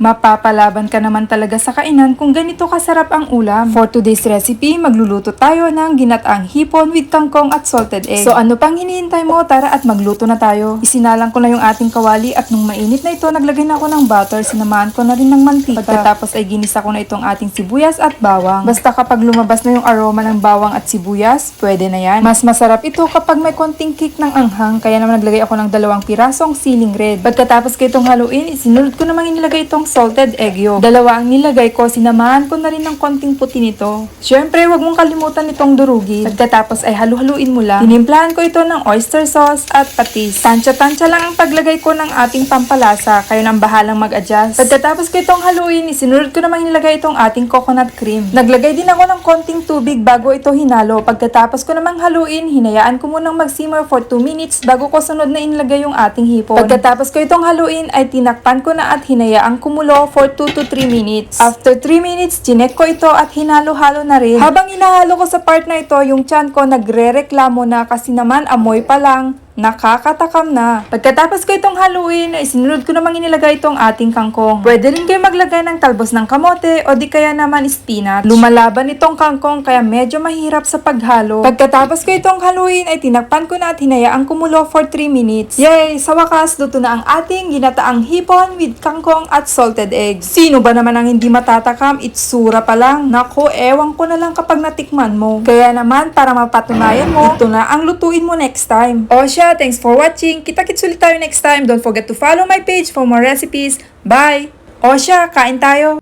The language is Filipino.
Mapapalaban ka naman talaga sa kainan kung ganito kasarap ang ulam. For today's recipe, magluluto tayo ng ginataang hipon with kangkong at salted egg. So ano pang hinihintay mo? Tara at magluto na tayo. Isinalang ko na yung ating kawali at nung mainit na ito, naglagay na ako ng butter. Sinamahan ko na rin ng mantika. Pagkatapos ay ginisa ko na itong ating sibuyas at bawang. Basta kapag lumabas na yung aroma ng bawang at sibuyas, pwede na yan. Mas masarap ito kapag may konting kick ng anghang. Kaya naman naglagay ako ng dalawang pirasong siling red. Pagkatapos ko itong haluin, isinulot ko namang inilagay itong salted egg yolk. Dalawa ang nilagay ko, sinamahan ko na rin ng konting puti nito. Siyempre, wag mong kalimutan itong durugin. Pagkatapos ay halu-haluin mo lang. Tinimplahan ko ito ng oyster sauce at patis. Tansya-tansya lang ang paglagay ko ng ating pampalasa. Kayo nang bahalang mag-adjust. Pagkatapos ko itong haluin, isinulot ko namang inilagay itong ating coconut cream. Naglagay din ako ng konting tubig bago ito hinalo. Pagkatapos ko namang haluin, hinayaan ko munang mag-simmer for 2 minutes bago ko sunod na inilagay yung ating hipon. Pagkatapos ko itong haluin, ay tinakpan ko na at hinayaan kumulo for 2 to 3 minutes. After 3 minutes, chinek ko ito at hinalo-halo na rin. Habang inahalo ko sa part na ito, yung chan ko nagre-reklamo na kasi naman amoy pa lang nakakatakam na. Pagkatapos ko itong haluin, ay sinunod ko namang inilagay itong ating kangkong. Pwede rin kayo maglagay ng talbos ng kamote o di kaya naman spinach. Lumalaban itong kangkong kaya medyo mahirap sa paghalo. Pagkatapos ko itong haluin, ay tinakpan ko na at hinayaan kumulo for 3 minutes. Yay! Sa wakas, luto na ang ating ginataang hipon with kangkong at salted egg. Sino ba naman ang hindi matatakam? Itsura pa lang. Nako, ewan ko na lang kapag natikman mo. Kaya naman, para mapatunayan mo, ito na ang lutuin mo next time. O siya, thanks for watching. Kita-kits ulit tayo next time. Don't forget to follow my page for more recipes. Bye! O siya, kain tayo.